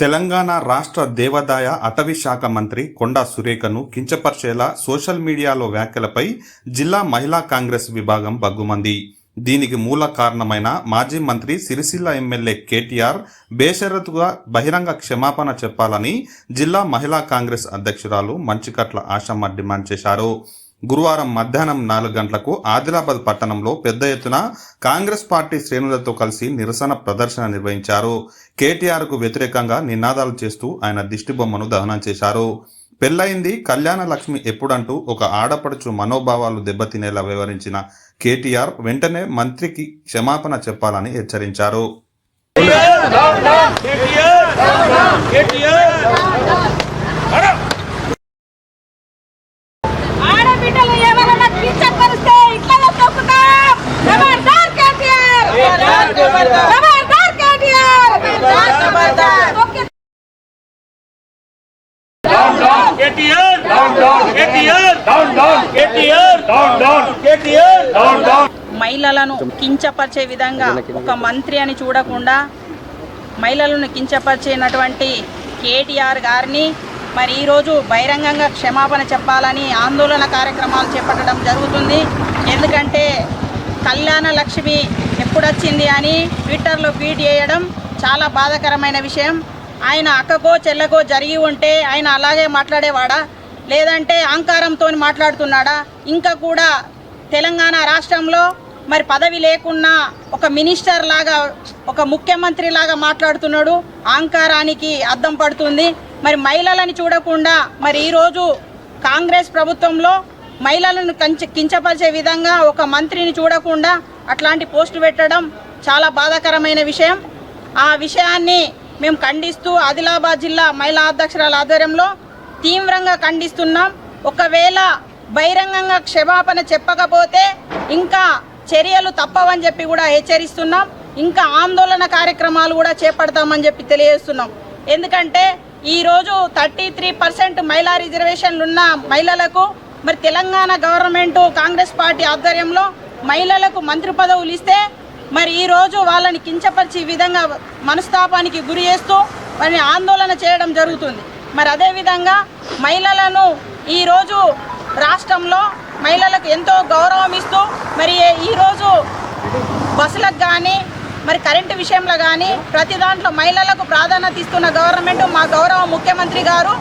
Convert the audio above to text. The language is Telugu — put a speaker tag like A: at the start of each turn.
A: తెలంగాణ రాష్ట్ర దేవాదాయ అటవీ శాఖ మంత్రి కొండా సురేఖను కించపరిచేలా సోషల్ మీడియాలో వ్యాఖ్యలపై జిల్లా మహిళా కాంగ్రెస్ విభాగం బగ్గుమంది దీనికి మూల కారణమైన మాజీ మంత్రి సిరిసిల్ల ఎమ్మెల్యే కేటీఆర్ బేషరతుగా బహిరంగ క్షమాపణ చెప్పాలని జిల్లా మహిళా కాంగ్రెస్ అధ్యక్షురాలు మంచికట్ల ఆశమ్మ డిమాండ్ చేశారు. గురువారం మధ్యాహ్నం నాలుగు గంటలకు ఆదిలాబాద్ పట్టణంలో పెద్ద ఎత్తున కాంగ్రెస్ పార్టీ శ్రేణులతో కలిసి నిరసన ప్రదర్శన నిర్వహించారు. కేటీఆర్కు వ్యతిరేకంగా నినాదాలు చేస్తూ ఆయన దిష్టిబొమ్మను దహనం చేశారు. పెళ్ళయింది కళ్యాణ లక్ష్మి ఎప్పుడంటూ ఒక ఆడపడుచు మనోభావాలు దెబ్బతినేలా వివరించిన కేటీఆర్ వెంటనే మంత్రికి క్షమాపణ చెప్పాలని హెచ్చరించారు.
B: మహిళలను కించపరిచే విధంగా ఒక మంత్రి అని చూడకుండా మహిళలను కించపరిచినటువంటి కేటీఆర్ గారిని మరి ఈరోజు బహిరంగంగా క్షమాపణ చెప్పాలని ఆందోళన కార్యక్రమాలు చేపట్టడం జరుగుతుంది. ఎందుకంటే కళ్యాణ లక్ష్మి ఎప్పుడొచ్చింది అని ట్విట్టర్లో ట్వీట్ చేయడం చాలా బాధాకరమైన విషయం. ఆయన అక్కకో చెల్లకో జరిగి ఉంటే ఆయన అలాగే మాట్లాడేవాడా? లేదంటే అహంకారంతో మాట్లాడుతున్నాడా? ఇంకా కూడా తెలంగాణ రాష్ట్రంలో మరి పదవి లేకున్నా ఒక మినిస్టర్ లాగా ఒక ముఖ్యమంత్రి లాగా మాట్లాడుతున్నాడు. అహంకారానికి అద్దం పడుతుంది. మరి మహిళలని చూడకుండా మరి ఈరోజు కాంగ్రెస్ ప్రభుత్వంలో మహిళలను కంచ కించపరిచే విధంగా ఒక మంత్రిని చూడకుండా అట్లాంటి పోస్టు పెట్టడం చాలా బాధాకరమైన విషయం. ఆ విషయాన్ని మేము ఖండిస్తూ ఆదిలాబాద్ జిల్లా మహిళా అధ్యక్షురాల ఆధ్వర్యంలో తీవ్రంగా ఖండిస్తున్నాం. ఒకవేళ బహిరంగంగా క్షమాపణ చెప్పకపోతే ఇంకా చర్యలు తప్పవని చెప్పి కూడా హెచ్చరిస్తున్నాం. ఇంకా ఆందోళన కార్యక్రమాలు కూడా చేపడతామని చెప్పి తెలియజేస్తున్నాం. ఎందుకంటే ఈరోజు థర్టీ త్రీ పర్సెంట్ మహిళా రిజర్వేషన్లు ఉన్న మహిళలకు మరి తెలంగాణ గవర్నమెంట్ కాంగ్రెస్ పార్టీ ఆధ్వర్యంలో మహిళలకు మంత్రి పదవులు ఇస్తే మరి ఈరోజు వాళ్ళని కించపరిచి విధంగా మనస్తాపానికి గురి చేస్తూ వారిని ఆందోళన చేయడం జరుగుతుంది. మరి అదేవిధంగా మహిళలను ఈరోజు రాష్ట్రంలో మహిళలకు ఎంతో గౌరవం ఇస్తూ మరి ఈరోజు బస్సులకు కానీ మరి కరెంటు విషయంలో కానీ ప్రతి దాంట్లో మహిళలకు ప్రాధాన్యత ఇస్తున్న గవర్నమెంట్ మా గౌరవ ముఖ్యమంత్రి గారు